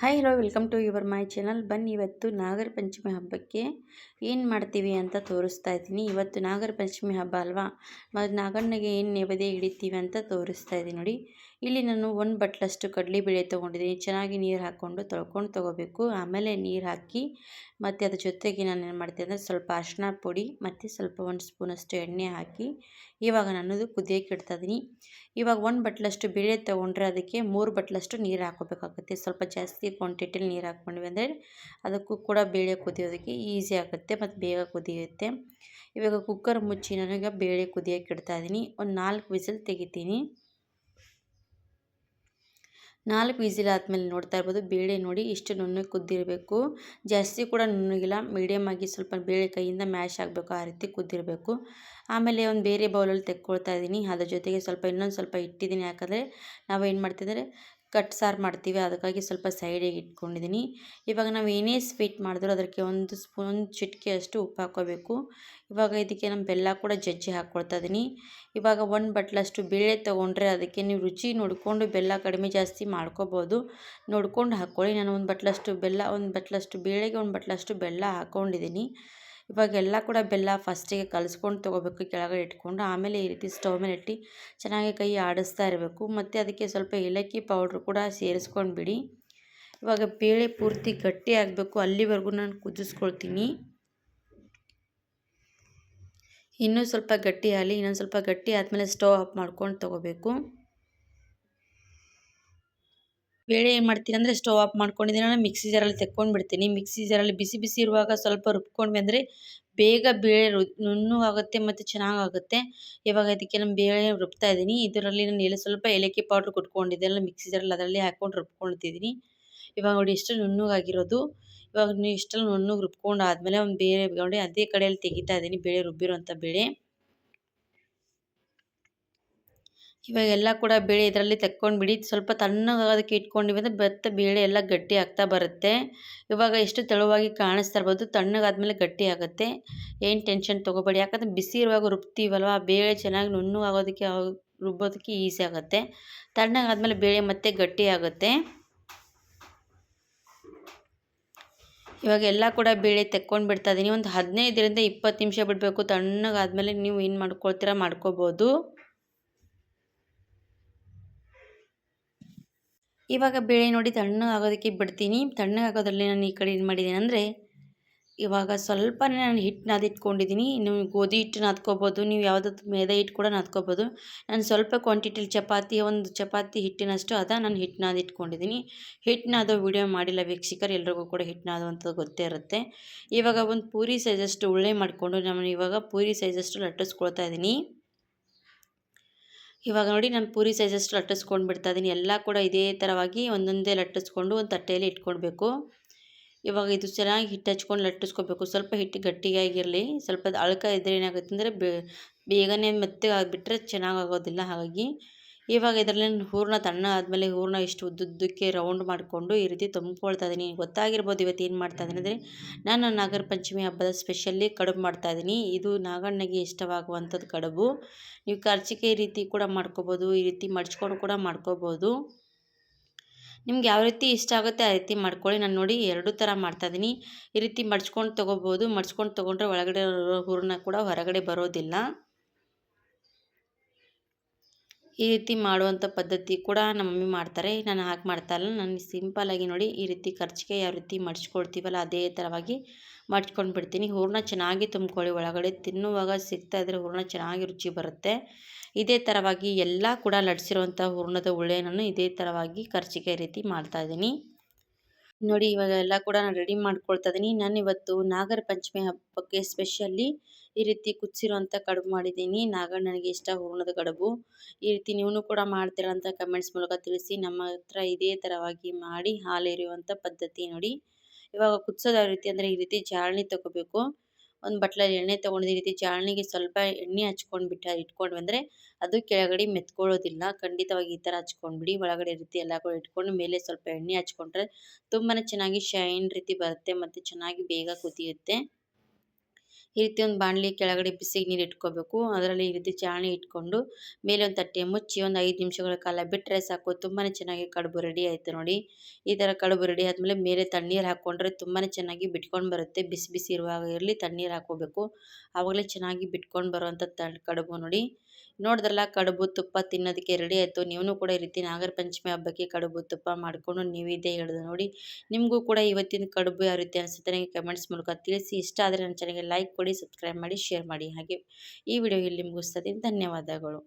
Hi hello welcome to your my channel ಬನ್ನಿ, ಇವತ್ತು ನಾಗರ ಪಂಚಮಿ ಹಬ್ಬಕ್ಕೆ ಏನು ಮಾಡ್ತೀವಿ ಅಂತ ತೋರಿಸ್ತಾ ಇದ್ದೀನಿ. ಇವತ್ತು ನಾಗರ ಪಂಚಮಿ ಹಬ್ಬ ಅಲ್ವಾ? ಮತ್ತು ನಾಗಣ್ಣಗೆ ಏನು ನೈವೇದ್ಯ ಹಿಡಿತೀವಿ ಅಂತ ತೋರಿಸ್ತಾ ಇದ್ದೀನಿ ನೋಡಿ. ಇಲ್ಲಿ ನಾನು ಒಂದು ಬಟ್ಲಷ್ಟು ಕಡಲೆ ಬೇಳೆ ತೊಗೊಂಡಿದ್ದೀನಿ. ಚೆನ್ನಾಗಿ ನೀರು ಹಾಕ್ಕೊಂಡು ತೊಳ್ಕೊಂಡು ತೊಗೋಬೇಕು. ಆಮೇಲೆ ನೀರು ಹಾಕಿ ಮತ್ತು ಅದ್ರ ಜೊತೆಗೆ ನಾನು ಏನು ಮಾಡ್ತೀನಿ ಅಂದರೆ ಸ್ವಲ್ಪ ಅರಿಶಿನ ಪುಡಿ ಮತ್ತು ಸ್ವಲ್ಪ ಒಂದು ಸ್ಪೂನಷ್ಟು ಎಣ್ಣೆ ಹಾಕಿ ಇವಾಗ ನನ್ನದು ಕುದಿಯೋಕೆ ಇಡ್ತಾಯಿದ್ದೀನಿ ಇವಾಗ ಒಂದು ಬಟ್ಲಷ್ಟು ಬೇಳೆ ತೊಗೊಂಡ್ರೆ ಅದಕ್ಕೆ ಮೂರು ಬಟ್ಲಷ್ಟು ನೀರು ಹಾಕೋಬೇಕಾಗುತ್ತೆ. ಸ್ವಲ್ಪ ಜಾಸ್ತಿ ಕ್ವಾಂಟಿಟಿಲಿ ನೀರು ಹಾಕ್ಕೊಂಡ್ವಿ ಅಂದರೆ ಅದಕ್ಕೂ ಕೂಡ ಬೇಳೆ ಕುದಿಯೋದಕ್ಕೆ ಈಸಿ ಆಗುತ್ತೆ ಮತ್ತು ಬೇಗ ಕುದಿಯುತ್ತೆ. ಇವಾಗ ಕುಕ್ಕರ್ ಮುಚ್ಚಿ ನನಗೆ ಬೇಳೆ ಕುದಿಯೋಕೆ ಇಡ್ತಾಯಿದ್ದೀನಿ ಒಂದು ನಾಲ್ಕು ವಿಸಿಲ್ ತೆಗಿತೀನಿ. ನಾಲ್ಕು ವಿಸಿಲ್ ಆದಮೇಲೆ ನೋಡ್ತಾ ಇರ್ಬೋದು ಬೇಳೆ ನೋಡಿ ಇಷ್ಟು ನುಣ್ಣಗೆ ಕುದ್ದಿರಬೇಕು. ಜಾಸ್ತಿ ಕೂಡ ನುಣ್ಣಗಿಲ್ಲ ಮೀಡಿಯಮ್ ಆಗಿ ಸ್ವಲ್ಪ ಬೇಳೆ ಕೈಯಿಂದ ಮ್ಯಾಶ್ ಆಗಬೇಕು, ಆ ರೀತಿ ಕುದ್ದಿರಬೇಕು. ಆಮೇಲೆ ಒಂದು ಬೇರೆ ಬೌಲಲ್ಲಿ ತೆಕ್ಕೊಳ್ತಾ ಇದ್ದೀನಿ ಅದ್ರ ಜೊತೆಗೆ ಸ್ವಲ್ಪ ಇನ್ನೊಂದು ಸ್ವಲ್ಪ ಇಟ್ಟಿದ್ದೀನಿ ಯಾಕಂದರೆ ನಾವು ಏನು ಮಾಡ್ತಿದ್ದಾರೆ ಕಟ್ ಸಾರು ಮಾಡ್ತೀವಿ, ಅದಕ್ಕಾಗಿ ಸ್ವಲ್ಪ ಸೈಡಿಗೆ ಇಟ್ಕೊಂಡಿದ್ದೀನಿ ಇವಾಗ ನಾವು ಏನೇ ಸ್ವೀಟ್ ಮಾಡಿದ್ರು ಅದಕ್ಕೆ ಒಂದು ಸ್ಪೂನ್ ಚಿಟಿಕೆ ಅಷ್ಟು ಉಪ್ಪು ಹಾಕ್ಕೋಬೇಕು. ಇವಾಗ ಇದಕ್ಕೆ ನಮ್ಮ ಬೆಲ್ಲ ಕೂಡ ಜಜ್ಜಿ ಹಾಕ್ಕೊಳ್ತಾ ಇದ್ದೀನಿ ಇವಾಗ ಒಂದು ಬಟ್ಲಷ್ಟು ಬೇಳೆ ತೊಗೊಂಡ್ರೆ ಅದಕ್ಕೆ ನೀವು ರುಚಿ ನೋಡಿಕೊಂಡು ಬೆಲ್ಲ ಕಡಿಮೆ ಜಾಸ್ತಿ ಮಾಡ್ಕೋಬೋದು. ನೋಡ್ಕೊಂಡು ಹಾಕ್ಕೊಳ್ಳಿ ನಾನು ಒಂದು ಬಟ್ಲಷ್ಟು ಬೆಲ್ಲ, ಒಂದು ಬಟ್ಲಷ್ಟು, ಬೇಳೆಗೆ ಒಂದು ಬಟ್ಲಷ್ಟು ಬೆಲ್ಲ ಹಾಕ್ಕೊಂಡಿದ್ದೀನಿ ಇವಾಗೆಲ್ಲ ಕೂಡ ಬೆಲ್ಲ ಫಸ್ಟಿಗೆ ಕಲಿಸ್ಕೊಂಡು ತೊಗೋಬೇಕು, ಕೆಳಗಡೆ ಇಟ್ಕೊಂಡು ಆಮೇಲೆ ಈ ರೀತಿ ಸ್ಟವ್ ಮೇಲೆ ಇಟ್ಟು ಚೆನ್ನಾಗಿ ಕೈ ಆಡಿಸ್ತಾ ಇರಬೇಕು. ಮತ್ತು ಅದಕ್ಕೆ ಸ್ವಲ್ಪ ಏಲಕ್ಕಿ ಪೌಡ್ರ್ ಕೂಡ ಸೇರಿಸ್ಕೊಂಡು ಬಿಡಿ ಇವಾಗ ಬೇಳೆ ಪೂರ್ತಿ ಗಟ್ಟಿ ಆಗಬೇಕು, ಅಲ್ಲಿವರೆಗೂ ನಾನು ಕುದಿಸ್ಕೊಳ್ತೀನಿ. ಇನ್ನೂ ಸ್ವಲ್ಪ ಗಟ್ಟಿ ಆಗಲಿ, ಇನ್ನೊಂದು ಸ್ವಲ್ಪ ಗಟ್ಟಿ ಆದಮೇಲೆ ಸ್ಟವ್ ಆಫ್ ಮಾಡ್ಕೊಂಡು ತೊಗೋಬೇಕು. ಬೇಳೆ ಏನು ಮಾಡ್ತೀನಿ ಅಂದರೆ ಸ್ಟವ್ ಆಫ್ ಮಾಡ್ಕೊಂಡಿದ್ದೀನಿ. ನಾನು ಮಿಕ್ಸಿ ಜಾರಲ್ಲಿ ತೆಕ್ಕೊಂಡು ಬಿಡ್ತೀನಿ. ಮಿಕ್ಸಿ ಜಾರಲ್ಲಿ ಬಿಸಿ ಬಿಸಿ ಇರುವಾಗ ಸ್ವಲ್ಪ ರುಬ್ಕೊಂಡ್ವಿ ಅಂದರೆ ಬೇಗ ಬೇಳೆ ರು, ನುಣ್ಣಗಾಗುತ್ತೆ ಮತ್ತು ಚೆನ್ನಾಗಾಗುತ್ತೆ. ಇವಾಗ ಅದಕ್ಕೆ ನಾನು ಬೇಳೆ ರುಬ್ತಾ ಇದ್ದೀನಿ. ಇದರಲ್ಲಿ ನಾನು ಎಲೆ, ಸ್ವಲ್ಪ ಏಲಕ್ಕಿ ಪೌಡ್ರ್ ಕುಟ್ಕೊಂಡಿದ್ದೆ. ಎಲ್ಲ ಮಿಕ್ಸಿ ಜಾರಲ್ಲಿ ಅದರಲ್ಲಿ ಹಾಕ್ಕೊಂಡು ರುಬ್ಕೊಳ್ತಿದ್ದೀನಿ. ಇವಾಗ ನೋಡಿ ಎಷ್ಟು ನುಣ್ಣುಗಾಗಿರೋದು. ಇವಾಗ ನೀವು ಇಷ್ಟಲ್ಲಿ ನುಣ್ಣಗೆ ರುಬ್ಕೊಂಡು ಆದಮೇಲೆ ಒಂದು ಬೇರೆ ನೋಡಿ ಅದೇ ಕಡೆಯಲ್ಲಿ ತೆಗಿತಾ ಇದ್ದೀನಿ. ಬೇಳೆ ರುಬ್ಬಿರೋಂಥ ಬೇಳೆ. ಇವಾಗೆಲ್ಲ ಕೂಡ ಬೇಳೆ ಇದರಲ್ಲಿ ತೆಕ್ಕೊಂಡು ಬಿಡಿ ಸ್ವಲ್ಪ ತಣ್ಣಗಾಗೋದಕ್ಕೆ ಇಟ್ಕೊಂಡಿವಿ ಅಂದರೆ ಭತ್ತ ಬೇಳೆ ಎಲ್ಲ ಗಟ್ಟಿ ಆಗ್ತಾ ಬರುತ್ತೆ. ಇವಾಗ ಎಷ್ಟು ತೆಳುವಾಗಿ ಕಾಣಿಸ್ತಾ ಇರ್ಬೋದು, ತಣ್ಣಗಾದ್ಮೇಲೆ ಗಟ್ಟಿ ಆಗುತ್ತೆ. ಏನು ಟೆನ್ಷನ್ ತೊಗೋಬೇಡಿ, ಯಾಕಂದರೆ ಬಿಸಿ ಇರುವಾಗ ರುಬ್ತೀವಲ್ವ ಆ ಬೇಳೆ ಚೆನ್ನಾಗಿ ನುಣ್ಣು ಆಗೋದಕ್ಕೆ ರುಬ್ಬೋದಕ್ಕೆ ಈಸಿ ಆಗುತ್ತೆ. ತಣ್ಣಗಾದ್ಮೇಲೆ ಬೇಳೆ ಮತ್ತೆ ಗಟ್ಟಿ ಆಗುತ್ತೆ. ಇವಾಗ ಎಲ್ಲ ಕೂಡ ಬೇಳೆ ತೆಕ್ಕೊಂಡು ಬಿಡ್ತಾ ಇದ್ದೀನಿ ಒಂದು ಹದಿನೈದರಿಂದ ಇಪ್ಪತ್ತು ನಿಮಿಷ ಬಿಡಬೇಕು, ತಣ್ಣಗಾದ್ಮೇಲೆ ನೀವು ಏನು ಮಾಡ್ಕೊಳ್ತೀರಾ ಮಾಡ್ಕೋಬೋದು. ಇವಾಗ ಬೇಳೆ ನೋಡಿ ತಣ್ಣಗಾಗೋದಕ್ಕೆ ಬಿಡ್ತೀನಿ. ತಣ್ಣಗಾಗೋದ್ರಲ್ಲಿ ನಾನು ಈ ಕಡೆ ಏನು ಮಾಡಿದ್ದೀನಿ ಅಂದರೆ ಇವಾಗ ಸ್ವಲ್ಪನೇ ನಾನು ಹಿಟ್ಟು ನಾದಿಟ್ಕೊಂಡಿದ್ದೀನಿ. ನೀವು ಗೋಧಿ ಹಿಟ್ಟು ನಾದ್ಕೋಬೋದು. ನೀವು ಯಾವುದಾದ್ರು ಮೇದ ಹಿಟ್ಟು ಕೂಡ ನಾದ್ಕೋಬೋದು. ನಾನು ಸ್ವಲ್ಪ ಕ್ವಾಂಟಿಟಿಲಿ ಚಪಾತಿ, ಒಂದು ಚಪಾತಿ ಹಿಟ್ಟಿನಷ್ಟು ಅದ ನಾನು ಹಿಟ್ಟು ನಾದಿಟ್ಕೊಂಡಿದ್ದೀನಿ. ಹಿಟ್ಟು ನಾದೋ ವಿಡಿಯೋ ಮಾಡಿಲ್ಲ ವೀಕ್ಷಕರು, ಎಲ್ರಿಗೂ ಕೂಡ ಹಿಟ್ಟು ಅಂತ ಗೊತ್ತೇ ಇರುತ್ತೆ. ಇವಾಗ ಒಂದು ಪೂರಿ ಸೈಜಷ್ಟು ಉಳ್ಳೆ ಮಾಡಿಕೊಂಡು ನಾನು ಇವಾಗ ಪೂರಿ ಸೈಜಷ್ಟು ಲಟ್ಟಿಸ್ಕೊಳ್ತಾ ಇದ್ದೀನಿ. ಇವಾಗ ನೋಡಿ ನಾನು ಪೂರಿ ಸೈಜಷ್ಟು ಲಟ್ಟಿಸ್ಕೊಂಡು ಬಿಡ್ತಾ ಇದ್ದೀನಿ ಎಲ್ಲ ಕೂಡ ಇದೇ ಥರವಾಗಿ ಒಂದೊಂದೇ ಲಟ್ಟಿಸ್ಕೊಂಡು ಒಂದು ತಟ್ಟೆಯಲ್ಲಿ ಇಟ್ಕೊಳ್ಬೇಕು. ಇವಾಗ ಇದು ಚೆನ್ನಾಗಿ ಹಿಟ್ಟು ಹಚ್ಕೊಂಡು ಲಟ್ಟಿಸ್ಕೊಬೇಕು ಸ್ವಲ್ಪ ಹಿಟ್ಟು ಗಟ್ಟಿಯಾಗಿರಲಿ. ಸ್ವಲ್ಪ ಅಳ್ಕ ಇದ್ರೆ ಏನಾಗುತ್ತೆ ಅಂದರೆ ಬೇಗನೆ ಮತ್ತೆ ಆಗಿಬಿಟ್ರೆ ಚೆನ್ನಾಗಾಗೋದಿಲ್ಲ ಹಾಗಾಗಿ. ಇವಾಗ ಇದರಲ್ಲಿ ಹೂರಣ ತಣ್ಣ ಆದಮೇಲೆ ಹೂರಣ ಇಷ್ಟು ಉದ್ದುದ್ದಕ್ಕೆ ರೌಂಡ್ ಮಾಡಿಕೊಂಡು ಈ ರೀತಿ ತುಂಬ್ಕೊಳ್ತಾ ಇದ್ದೀನಿ. ಗೊತ್ತಾಗಿರ್ಬೋದು ಇವತ್ತು ಏನು ಮಾಡ್ತಾ ಇದ್ದೀನಿ ಅಂದರೆ ನಾನು ನಾಗರ ಪಂಚಮಿ ಹಬ್ಬದ ಸ್ಪೆಷಲ್ಲಿ ಕಡುಬು ಮಾಡ್ತಾಯಿದ್ದೀನಿ ಇದು ನಾಗಣ್ಣಗೆ ಇಷ್ಟವಾಗುವಂಥದ್ದು ಕಡುಬು. ನೀವು ಖರ್ಚಿಗೆ ರೀತಿ ಕೂಡ ಮಾಡ್ಕೋಬೋದು, ಈ ರೀತಿ ಮಡ್ಚ್ಕೊಂಡು ಕೂಡ ಮಾಡ್ಕೋಬೋದು. ನಿಮ್ಗೆ ಯಾವ ರೀತಿ ಇಷ್ಟ ಆಗುತ್ತೆ ಆ ರೀತಿ ಮಾಡ್ಕೊಳ್ಳಿ. ನಾನು ನೋಡಿ ಎರಡು ಥರ ಮಾಡ್ತಾಯಿದ್ದೀನಿ ಈ ರೀತಿ ಮಡ್ಚ್ಕೊಂಡು ತೊಗೋಬೋದು. ಮಡ್ಚ್ಕೊಂಡು ತೊಗೊಂಡ್ರೆ ಒಳಗಡೆ ಹೂರಣ ಕೂಡ ಹೊರಗಡೆ ಬರೋದಿಲ್ಲ. ಈ ರೀತಿ ಮಾಡುವಂಥ ಪದ್ಧತಿ ಕೂಡ ನಮ್ಮ ಮಮ್ಮಿ ಮಾಡ್ತಾರೆ. ನಾನು ಹಾಗೆ ಮಾಡ್ತಾ ಇಲ್ಲ. ನಾನು ಸಿಂಪಲ್ಲಾಗಿ ನೋಡಿ ಈ ರೀತಿ ಖರ್ಚಿಗೆ ಯಾವ ರೀತಿ ಮಡ್ಚ್ಕೊಳ್ತೀವಲ್ಲ ಅದೇ ಥರವಾಗಿ ಮಡ್ಚ್ಕೊಂಡು ಬಿಡ್ತೀನಿ. ಹೂರಣ ಚೆನ್ನಾಗಿ ತುಂಬ್ಕೊಳ್ಳಿ. ಒಳಗಡೆ ತಿನ್ನುವಾಗ ಸಿಗ್ತಾ ಇದ್ದರೆ ಹೂರಣ ಚೆನ್ನಾಗಿ ರುಚಿ ಬರುತ್ತೆ. ಇದೇ ಥರವಾಗಿ ಎಲ್ಲ ಕೂಡ ಲಟ್ಸಿರುವಂಥ ಹೂರಣದ ಉಳ್ಳೆ ನಾನು ಇದೇ ಥರವಾಗಿ ಖರ್ಚಿಗೆ ರೀತಿ ಮಾಡ್ತಾಯಿದ್ದೀನಿ ನೋಡಿ ಇವಾಗ ಎಲ್ಲ ಕೂಡ ನಾನು ರೆಡಿ ಮಾಡ್ಕೊಳ್ತಾ ಇದ್ದೀನಿ ನಾನು ಇವತ್ತು ನಾಗರ ಪಂಚಮಿ ಹಬ್ಬಕ್ಕೆ ಸ್ಪೆಷಲಿ ಈ ರೀತಿ ಕುದಿಸಿರುವಂಥ ಕಡುಬು ಮಾಡಿದ್ದೀನಿ. ನಾಗರ ನನಗೆ ಇಷ್ಟ ಹೂರ್ಣದ ಕಡುಬು. ಈ ರೀತಿ ನೀವು ಕೂಡ ಮಾಡ್ತೀರಾ ಅಂತ ಕಮೆಂಟ್ಸ್ ಮೂಲಕ ತಿಳಿಸಿ ನಮ್ಮ ಹತ್ರ ಇದೇ ಥರವಾಗಿ ಮಾಡಿ ಹಾಲೇರಿಯುವಂಥ ಪದ್ಧತಿ ನೋಡಿ. ಇವಾಗ ಕುದಿಸೋದು ಯಾವ ರೀತಿ ಅಂದರೆ ಈ ರೀತಿ ಜಾಳ್ನಿ ತೊಗೋಬೇಕು. ಒಂದು ಬಟ್ಲಲ್ಲಿ ಎಣ್ಣೆ ತೊಗೊಂಡು ಈ ರೀತಿ ಜಾಳಣಿಗೆ ಸ್ವಲ್ಪ ಎಣ್ಣೆ ಹಚ್ಕೊಂಡು ಬಿಟ್ಟು, ಇಟ್ಕೊಂಡು ಅಂದರೆ ಅದು ಕೆಳಗಡೆ ಮೆತ್ಕೊಳ್ಳೋದಿಲ್ಲ. ಖಂಡಿತವಾಗಿ ಈ ಥರ ಹಚ್ಕೊಂಡ್ಬಿಡಿ. ಒಳಗಡೆ ರೀತಿ ಎಲ್ಲ ಕೂಡ ಇಟ್ಕೊಂಡು ಮೇಲೆ ಸ್ವಲ್ಪ ಎಣ್ಣೆ ಹಚ್ಕೊಂಡ್ರೆ ತುಂಬಾ ಚೆನ್ನಾಗಿ ಶೈನ್ ರೀತಿ ಬರುತ್ತೆ ಮತ್ತು ಚೆನ್ನಾಗಿ ಬೇಗ ಕುದಿಯುತ್ತೆ. ಈ ರೀತಿ ಒಂದು ಬಾಣಲಿ ಕೆಳಗಡೆ ಬಿಸಿಗೆ ನೀರು ಇಟ್ಕೋಬೇಕು. ಅದರಲ್ಲಿ ಈ ರೀತಿ ಚಾಣಿ ಇಟ್ಕೊಂಡು ಮೇಲೆ ಒಂದು ತಟ್ಟೆ ಮುಚ್ಚಿ ಒಂದು ಐದು ನಿಮಿಷಗಳ ಕಾಲ ಬಿಟ್ಟರೆ ಸಾಕು. ತುಂಬಾ ಚೆನ್ನಾಗಿ ಕಡುಬು ರೆಡಿ ಆಯಿತು ನೋಡಿ. ಈ ಥರ ಕಡುಬು ರೆಡಿ ಆದಮೇಲೆ ಮೇಲೆ ತಣ್ಣೀರು ಹಾಕ್ಕೊಂಡ್ರೆ ತುಂಬಾ ಚೆನ್ನಾಗಿ ಬಿಟ್ಕೊಂಡು ಬರುತ್ತೆ. ಬಿಸಿ ಬಿಸಿ ಇರುವಾಗ ಇರಲಿ ತಣ್ಣೀರು ಹಾಕೋಬೇಕು. ಆವಾಗಲೇ ಚೆನ್ನಾಗಿ ಬಿಟ್ಕೊಂಡು ಬರುವಂಥ ತ, ಕಡುಬು ನೋಡಿ. ನೋಡಿದ್ರಲ್ಲ ಕಡುಬು ತುಪ್ಪ ತಿನ್ನೋದಕ್ಕೆ ರೆಡಿ ಆಯಿತು. ನೀವು ಕೂಡ ಈ ರೀತಿ ನಾಗರ ಪಂಚಮಿ ಹಬ್ಬಕ್ಕೆ ಕಡುಬು ತುಪ್ಪ ಮಾಡಿಕೊಂಡು ನೀವು ಇದೆ ಹೇಳಿದೆ ನೋಡಿ. ನಿಮಗೂ ಕೂಡ ಇವತ್ತಿನ ಕಡುಬು ಯಾವ ರೀತಿ ಅನಿಸುತ್ತೆ ನನಗೆ ಕಮೆಂಟ್ಸ್ ಮೂಲಕ ತಿಳಿಸಿ. ಇಷ್ಟ ಆದರೆ ನನ್ನ ಚಾನಲ್ಗೆ ಲೈಕ್ ಕೊಡಿ ಸಬ್ಸ್ಕ್ರೈಬ್ ಮಾಡಿ ಶೇರ್ ಮಾಡಿ. ಹಾಗೆ ಈ ವಿಡಿಯೋ ಇಲ್ಲಿ ಮುಗಿಸ್ತದೆ ಧನ್ಯವಾದಗಳು.